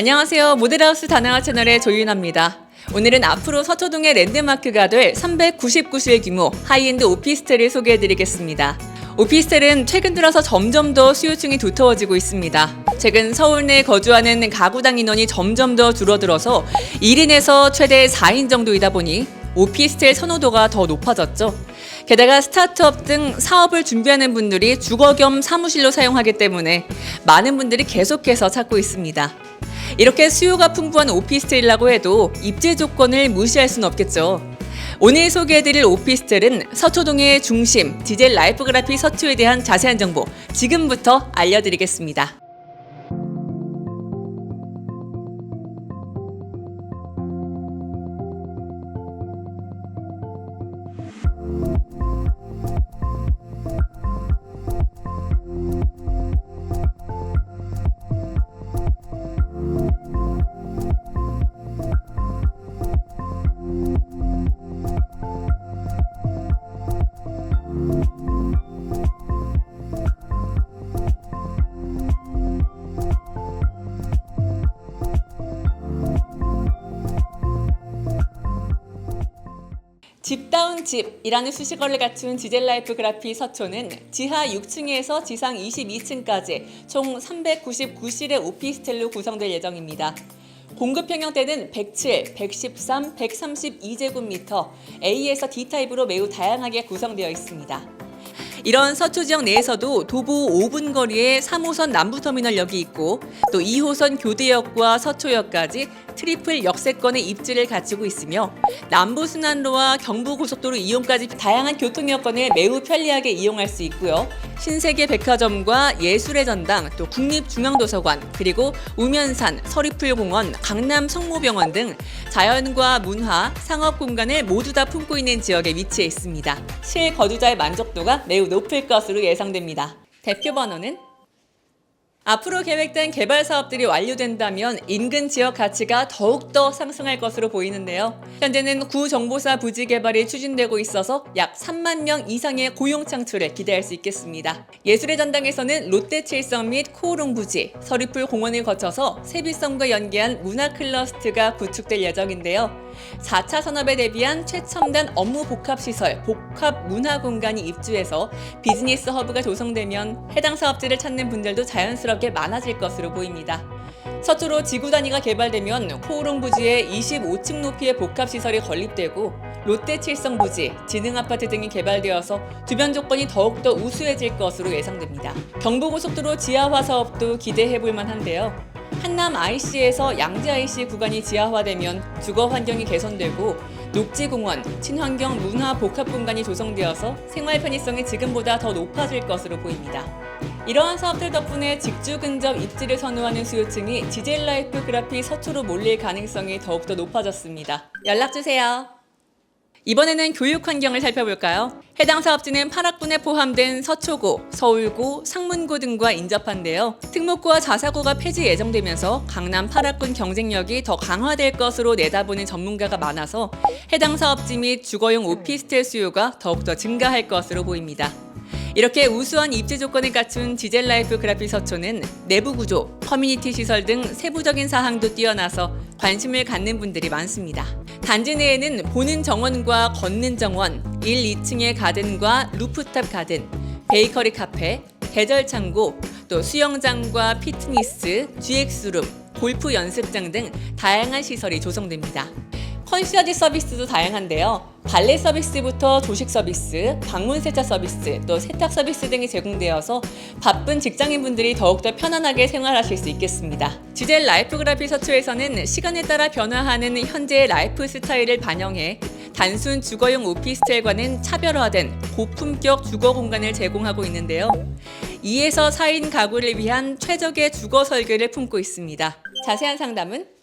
안녕하세요. 모델하우스 다나와 채널의 조윤아입니다. 오늘은 앞으로 서초동의 랜드마크가 될 399실 규모 하이엔드 오피스텔을 소개해드리겠습니다. 오피스텔은 최근 들어서 점점 더 수요층이 두터워지고 있습니다. 최근 서울 내 거주하는 가구당 인원이 점점 더 줄어들어서 1인에서 최대 4인 정도이다 보니 오피스텔 선호도가 더 높아졌죠. 게다가 스타트업 등 사업을 준비하는 분들이 주거 겸 사무실로 사용하기 때문에 많은 분들이 계속해서 찾고 있습니다. 이렇게 수요가 풍부한 오피스텔이라고 해도 입지 조건을 무시할 수는 없겠죠. 오늘 소개해드릴 오피스텔은 서초동의 중심 디젤 라이프그라피 서초에 대한 자세한 정보 지금부터 알려드리겠습니다. 집다운 집이라는 수식어를 갖춘 디젤라이프 그라피 서초는 지하 6층에서 지상 22층까지 총 399실의 오피스텔로 구성될 예정입니다. 공급 평형대는 107, 113, 132제곱미터, A에서 D타입으로 매우 다양하게 구성되어 있습니다. 이런 서초 지역 내에서도 도보 5분 거리에 3호선 남부터미널역이 있고 또 2호선 교대역과 서초역까지 트리플 역세권의 입지를 갖추고 있으며 남부순환로와 경부고속도로 이용까지 다양한 교통 여건을 매우 편리하게 이용할 수 있고요. 신세계 백화점과 예술의 전당, 또 국립중앙도서관, 그리고 우면산, 서리풀공원, 강남 성모병원 등 자연과 문화, 상업 공간을 모두 다 품고 있는 지역에 위치해 있습니다. 실거주자의 만족도가 매우 높을 것으로 예상됩니다. 대표 번호는 앞으로 계획된 개발 사업들이 완료된다면 인근 지역 가치가 더욱더 상승할 것으로 보이는데요. 현재는 구정보사 부지 개발이 추진되고 있어서 약 3만 명 이상의 고용 창출을 기대할 수 있겠습니다. 예술의 전당에서는 롯데 칠성 및 코오롱 부지, 서리풀 공원을 거쳐서 세비섬과 연계한 문화 클러스트가 구축될 예정인데요. 4차 산업에 대비한 최첨단 업무 복합 시설, 복합 문화 공간이 입주해서 비즈니스 허브가 조성되면 해당 사업지를 찾는 분들도 자연스럽게 많아질 것으로 보입니다. 서초로 지구 단위가 개발되면 코오롱 부지에 25층 높이의 복합 시설이 건립되고 롯데 칠성 부지, 지능 아파트 등이 개발되어서 주변 조건이 더욱더 우수해질 것으로 예상됩니다. 경부고속도로 지하화 사업도 기대해 볼 만한데요. 한남 IC에서 양재 IC 구간이 지하화되면 주거 환경이 개선되고 녹지공원, 친환경 문화 복합 공간이 조성되어서 생활 편의성이 지금보다 더 높아질 것으로 보입니다. 이러한 사업들 덕분에 직주 근접 입지를 선호하는 수요층이 디젤 라이프 그라피 서초로 몰릴 가능성이 더욱더 높아졌습니다. 연락 주세요. 이번에는 교육 환경을 살펴볼까요? 해당 사업지는 8학군에 포함된 서초고, 서울고, 상문고 등과 인접한데요. 특목고와 자사고가 폐지 예정되면서 강남 8학군 경쟁력이 더 강화될 것으로 내다보는 전문가가 많아서 해당 사업지 및 주거용 오피스텔 수요가 더욱더 증가할 것으로 보입니다. 이렇게 우수한 입지 조건을 갖춘 디젤 라이프 그라피 서초는 내부 구조, 커뮤니티 시설 등 세부적인 사항도 뛰어나서 관심을 갖는 분들이 많습니다. 단지 내에는 보는 정원과 걷는 정원, 1, 2층의 가든과 루프탑 가든, 베이커리 카페, 계절 창고, 또 수영장과 피트니스, GX룸, 골프 연습장 등 다양한 시설이 조성됩니다. 컨시어지 서비스도 다양한데요. 발레 서비스부터 조식 서비스, 방문 세차 서비스, 또 세탁 서비스 등이 제공되어서 바쁜 직장인분들이 더욱더 편안하게 생활하실 수 있겠습니다. 디젤 라이프그라피 서초에서는 시간에 따라 변화하는 현재의 라이프 스타일을 반영해 단순 주거용 오피스텔과는 차별화된 고품격 주거 공간을 제공하고 있는데요. 2에서 4인 가구를 위한 최적의 주거 설계를 품고 있습니다. 자세한 상담은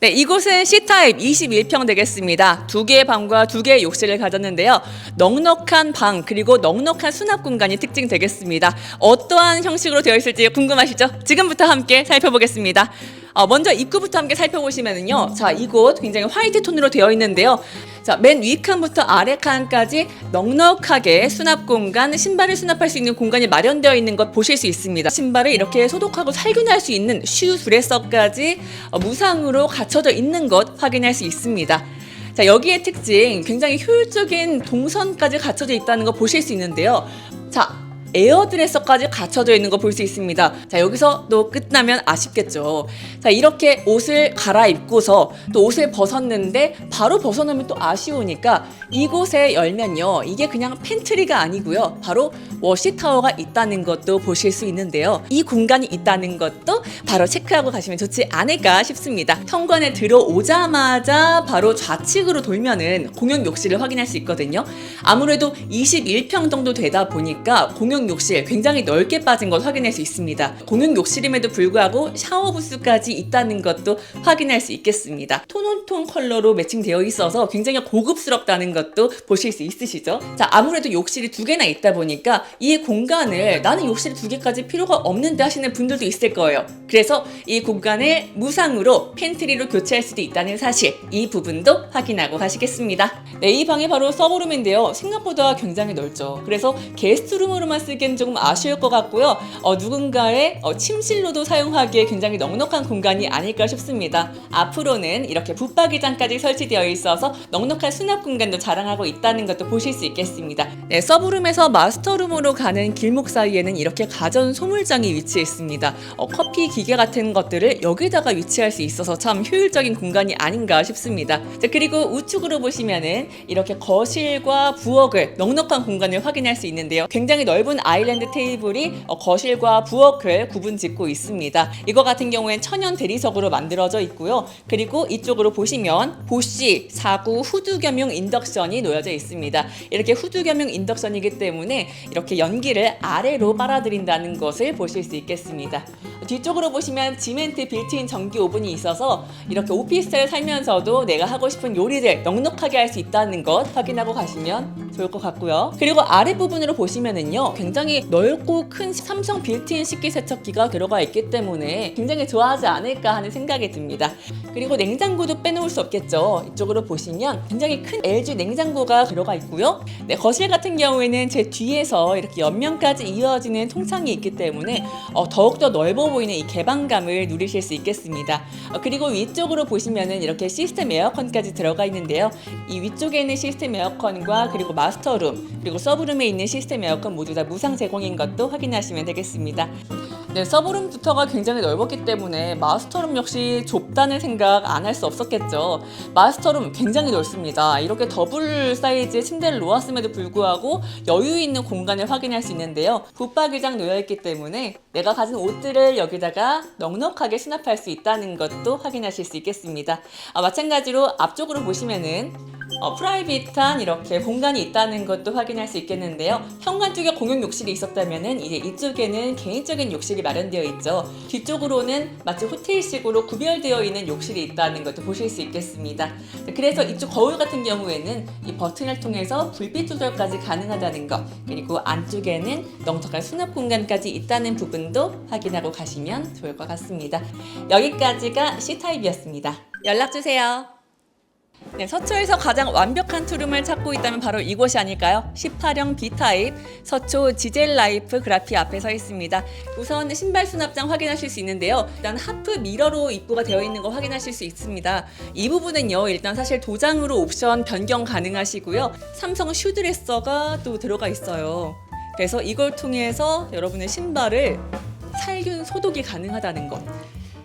네, 이곳은 C타입 21평 되겠습니다. 두 개의 방과 두 개의 욕실을 가졌는데요. 넉넉한 방 그리고 넉넉한 수납 공간이 특징 되겠습니다. 어떠한 형식으로 되어 있을지 궁금하시죠? 지금부터 함께 살펴보겠습니다. 어, 먼저 입구부터 함께 살펴보시면은요. 자, 이곳 굉장히 화이트 톤으로 되어 있는데요. 자, 맨 위 칸부터 아래 칸까지 넉넉하게 수납 공간, 신발을 수납할 수 있는 공간이 마련되어 있는 것 보실 수 있습니다. 신발을 이렇게 소독하고 살균할 수 있는 슈 드레서까지 어, 무상으로 갖춰져 있는 것 확인할 수 있습니다. 자, 여기의 특징, 굉장히 효율적인 동선까지 갖춰져 있다는 거 보실 수 있는데요. 자, 에어드레서까지 갖춰져 있는 거 볼 수 있습니다. 자, 여기서 또 끝나면 아쉽겠죠. 자, 이렇게 옷을 갈아입고서 또 옷을 벗었는데 바로 벗어놓으면 또 아쉬우니까 이곳에 열면요. 이게 그냥 팬트리가 아니고요. 바로 워시타워가 있다는 것도 보실 수 있는데요. 이 공간이 있다는 것도 바로 체크하고 가시면 좋지 않을까 싶습니다. 현관에 들어오자마자 바로 좌측으로 돌면은 공용 욕실을 확인할 수 있거든요. 아무래도 21평 정도 되다 보니까 공용 욕실 굉장히 넓게 빠진 것 확인할 수 있습니다. 공용 욕실임에도 불구하고 샤워 부스까지 있다는 것도 확인할 수 있겠습니다. 톤온톤 컬러로 매칭되어 있어서 굉장히 고급스럽다는 것도 보실 수 있으시죠? 자, 아무래도 욕실이 두 개나 있다 보니까 이 공간을 나는 욕실 두 개까지 필요가 없는데 하시는 분들도 있을 거예요. 그래서 이 공간을 무상으로 팬트리로 교체할 수도 있다는 사실, 이 부분도 확인하고 가시겠습니다. 네, 이 방이 바로 서브룸인데요. 생각보다 굉장히 넓죠. 그래서 게스트룸으로만 쓰기엔 조금 아쉬울 것 같고요. 어, 누군가의 어, 침실로도 사용하기에 굉장히 넉넉한 공간이 아닐까 싶습니다. 앞으로는 이렇게 붙박이장까지 설치되어 있어서 넉넉한 수납 공간도 자랑하고 있다는 것도 보실 수 있겠습니다. 네, 서브룸에서 마스터룸으로 가는 길목 사이에는 이렇게 가전 소물장이 위치해 있습니다. 어, 커피 기계 같은 것들을 여기다가 위치할 수 있어서 참 효율적인 공간이 아닌가 싶습니다. 자, 그리고 우측으로 보시면은 이렇게 거실과 부엌을 넉넉한 공간을 확인할 수 있는데요. 굉장히 넓은 아일랜드 테이블이 어, 거실과 부엌을 구분 짓고 있습니다. 이거 같은 경우엔 천연 대리석으로 만들어져 있고요. 그리고 이쪽으로 보시면 보쉬 4구 후드 겸용 인덕션이 놓여져 있습니다. 이렇게 후드 겸용 인덕션이기 때문에 이렇게 연기를 아래로 빨아들인다는 것을 보실 수 있겠습니다. 뒤쪽으로 보시면 지멘트 빌트인 전기 오븐이 있어서 이렇게 오피스텔 살면서도 내가 하고 싶은 요리를 넉넉하게 할 수 있다는 것 확인하고 가시면 좋을 것 같고요. 그리고 아랫부분으로 보시면은요, 굉장히 넓고 큰 삼성 빌트인 식기세척기가 들어가 있기 때문에 굉장히 좋아하지 않을까 하는 생각이 듭니다. 그리고 냉장고도 빼놓을 수 없겠죠. 이쪽으로 보시면 굉장히 큰 LG 냉장고가 들어가 있고요. 네, 거실 같은 경우에는 제 뒤에서 이렇게 옆면까지 이어지는 통창이 있기 때문에 어, 더욱더 넓어 보이는 이 개방감을 누리실 수 있겠습니다. 어, 그리고 위쪽으로 보시면은 이렇게 시스템 에어컨까지 들어가 있는데요. 이 위쪽에 있는 시스템 에어컨과 그리고 마스터룸 그리고 서브룸에 있는 시스템 에어컨 모두 다 무상 제공인 것도 확인하시면 되겠습니다. 네, 서브룸부터가 굉장히 넓었기 때문에 마스터룸 역시 좁다는 생각 안 할 수 없었겠죠. 마스터룸 굉장히 넓습니다. 이렇게 더블 사이즈의 침대를 놓았음에도 불구하고 여유 있는 공간을 확인할 수 있는데요. 붙박이장 놓여있기 때문에 내가 가진 옷들을 여기다가 넉넉하게 수납할 수 있다는 것도 확인하실 수 있겠습니다. 아, 마찬가지로 앞쪽으로 보시면은 어, 프라이빗한 이렇게 공간이 있다는 것도 확인할 수 있겠는데요. 현관 쪽에 공용 욕실이 있었다면은 이제 이쪽에는 개인적인 욕실이 마련되어 있죠. 뒤쪽으로는 마치 호텔식으로 구별되어 있는 욕실이 있다는 것도 보실 수 있겠습니다. 그래서 이쪽 거울 같은 경우에는 이 버튼을 통해서 불빛 조절까지 가능하다는 것 그리고 안쪽에는 넉넉한 수납 공간까지 있다는 부분도 확인하고 가시면 좋을 것 같습니다. 여기까지가 C타입이었습니다. 연락 주세요. 네, 서초에서 가장 완벽한 투룸을 찾고 있다면 바로 이곳이 아닐까요? 18형 B타입 서초 지젤 라이프 그라피 앞에 서 있습니다. 우선 신발 수납장 확인하실 수 있는데요. 일단 하프 미러로 입구가 되어 있는 거 확인하실 수 있습니다. 이 부분은요, 일단 사실 도장으로 옵션 변경 가능하시고요. 삼성 슈드레서가 또 들어가 있어요. 그래서 이걸 통해서 여러분의 신발을 살균 소독이 가능하다는 것.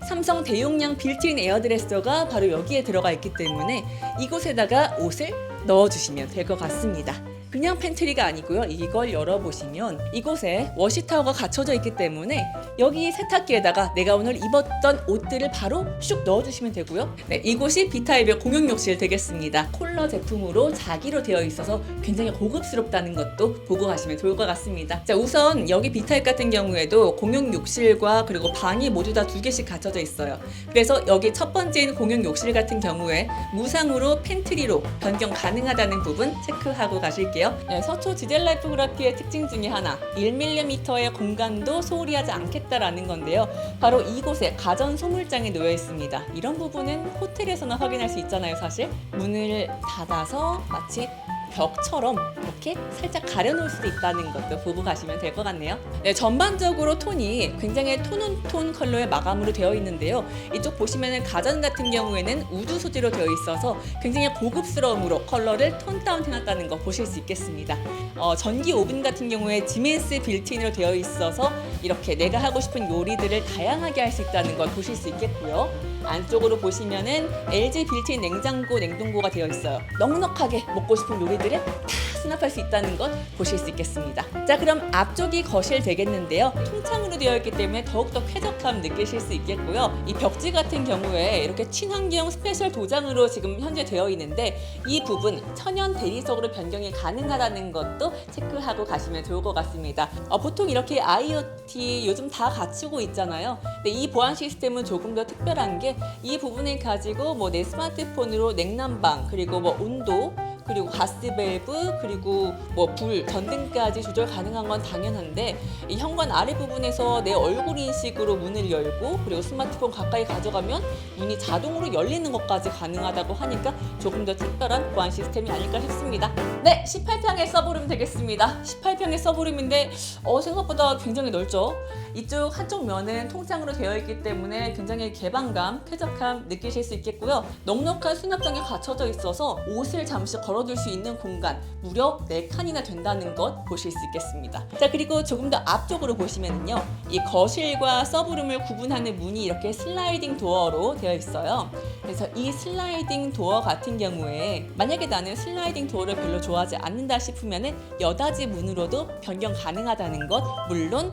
삼성 대용량 빌트인 에어드레서가 바로 여기에 들어가 있기 때문에 이곳에다가 옷을 넣어주시면 될 것 같습니다. 그냥 팬트리가 아니고요. 이걸 열어보시면 이곳에 워시타워가 갖춰져 있기 때문에 여기 세탁기에다가 내가 오늘 입었던 옷들을 바로 슉 넣어주시면 되고요. 네, 이곳이 B타입의 공용 욕실 되겠습니다. 콜러 제품으로 자기로 되어 있어서 굉장히 고급스럽다는 것도 보고 가시면 좋을 것 같습니다. 자, 우선 여기 B타입 같은 경우에도 공용 욕실과 그리고 방이 모두 다 두 개씩 갖춰져 있어요. 그래서 여기 첫 번째인 공용 욕실 같은 경우에 무상으로 팬트리로 변경 가능하다는 부분 체크하고 가실게요. 있는데요. 네, 서초 지젤 라이프그라피의 특징 중에 하나, 1mm의 공간도 소홀히 하지 않겠다라는 건데요. 바로 이곳에 가전 소물장이 놓여 있습니다. 이런 부분은 호텔에서나 확인할 수 있잖아요, 사실. 문을 닫아서 마치 벽처럼 이렇게 살짝 가려놓을 수도 있다는 것도 보고 가시면 될 것 같네요. 네, 전반적으로 톤이 굉장히 톤온톤 컬러의 마감으로 되어 있는데요. 이쪽 보시면은 가전 같은 경우에는 우드 소재로 되어 있어서 굉장히 고급스러움으로 컬러를 톤 다운 해놨다는 거 보실 수 있겠습니다. 어, 전기 오븐 같은 경우에 지멘스 빌트인으로 되어 있어서 이렇게 내가 하고 싶은 요리들을 다양하게 할 수 있다는 걸 보실 수 있겠고요. 안쪽으로 보시면은 LG 빌트인 냉장고, 냉동고가 되어 있어요. 넉넉하게 먹고 싶은 요리들을 다 수납할 수 있다는 것 보실 수 있겠습니다. 자, 그럼 앞쪽이 거실 되겠는데요. 통창으로 되어 있기 때문에 더욱더 쾌적함 느끼실 수 있겠고요. 이 벽지 같은 경우에 이렇게 친환경 스페셜 도장으로 지금 현재 되어 있는데 이 부분 천연 대리석으로 변경이 가능하다는 것도 체크하고 가시면 좋을 것 같습니다. 어, 보통 이렇게 IoT 요즘 다 갖추고 있잖아요. 근데 이 보안 시스템은 조금 더 특별한 게 이 부분을 가지고 뭐 내 스마트폰으로 냉난방 그리고 뭐 온도 그리고 가스 밸브 그리고 뭐 불 전등까지 조절 가능한 건 당연한데 이 현관 아래 부분에서 내 얼굴 인식으로 문을 열고 그리고 스마트폰 가까이 가져가면 문이 자동으로 열리는 것까지 가능하다고 하니까 조금 더 특별한 보안 시스템이 아닐까 싶습니다. 네, 18평의 서브룸 되겠습니다. 18평의 서브룸인데 어, 생각보다 굉장히 넓죠. 이쪽 한쪽 면은 통창으로 되어 있기 때문에 굉장히 개방감, 쾌적함 느끼실 수 있겠고요. 넉넉한 수납장이 갖춰져 있어서 옷을 잠시 걸 어둘 수 있는 공간 무려 4칸이나 된다는 것 보실 수 있겠습니다. 자 그리고 조금 더 앞쪽으로 보시면은요. 이 거실과 서브룸을 구분하는 문이 이렇게 슬라이딩 도어로 되어 있어요. 그래서 이 슬라이딩 도어 같은 경우에 만약에 나는 슬라이딩 도어를 별로 좋아하지 않는다 싶으면은 여닫이 문으로도 변경 가능하다는 것 물론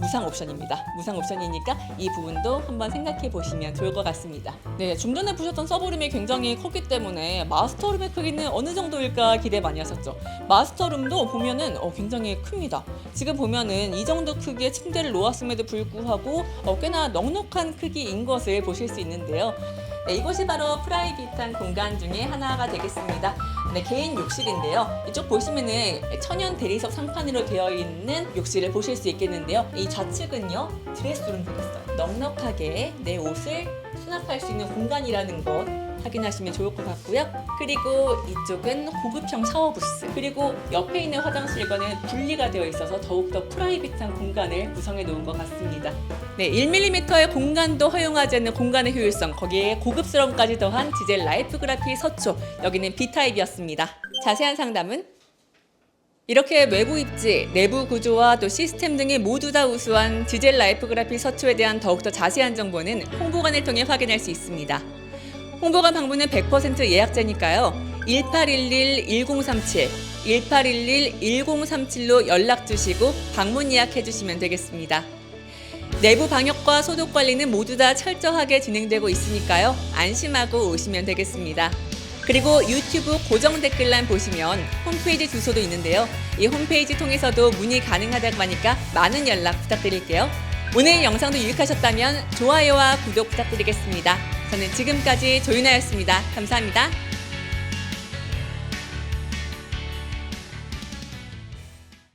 무상 옵션입니다. 무상 옵션이니까 이 부분도 한번 생각해 보시면 좋을 것 같습니다. 네, 좀 전에 보셨던 서브룸이 굉장히 컸기 때문에 마스터룸의 크기는 어느 정도일까 기대 많이 하셨죠. 마스터룸도 보면은 어, 굉장히 큽니다. 지금 보면은 이 정도 크기의 침대를 놓았음에도 불구하고 어, 꽤나 넉넉한 크기인 것을 보실 수 있는데요. 네, 이곳이 바로 프라이빗한 공간 중에 하나가 되겠습니다. 네, 개인 욕실인데요. 이쪽 보시면은 천연 대리석 상판으로 되어 있는 욕실을 보실 수 있겠는데요. 이 좌측은요, 드레스룸 되겠어요. 넉넉하게 내 옷을 수납할 수 있는 공간이라는 것 확인하시면 좋을 것 같고요. 그리고 이쪽은 고급형 샤워 부스. 그리고 옆에 있는 화장실과는 분리가 되어 있어서 더욱더 프라이빗한 공간을 구성해 놓은 것 같습니다. 네, 1mm의 공간도 허용하지 않는 공간의 효율성, 거기에 고급스러움까지 더한 디젤 라이프 그라피 서초. 여기는 B타입이었습니다. 자세한 상담은 이렇게 외부 입지, 내부 구조와 또 시스템 등이 모두 다 우수한 디젤 라이프그라피 서초에 대한 더욱더 자세한 정보는 홍보관을 통해 확인할 수 있습니다. 홍보관 방문은 100% 예약제니까요. 1811-1037, 1811-1037로 연락 주시고 방문 예약해 주시면 되겠습니다. 내부 방역과 소독 관리는 모두 다 철저하게 진행되고 있으니까요. 안심하고 오시면 되겠습니다. 그리고 유튜브 고정 댓글란 보시면 홈페이지 주소도 있는데요. 이 홈페이지 통해서도 문의 가능하다고 하니까 많은 연락 부탁드릴게요. 오늘 영상도 유익하셨다면 좋아요와 구독 부탁드리겠습니다. 저는 지금까지 조윤아였습니다. 감사합니다.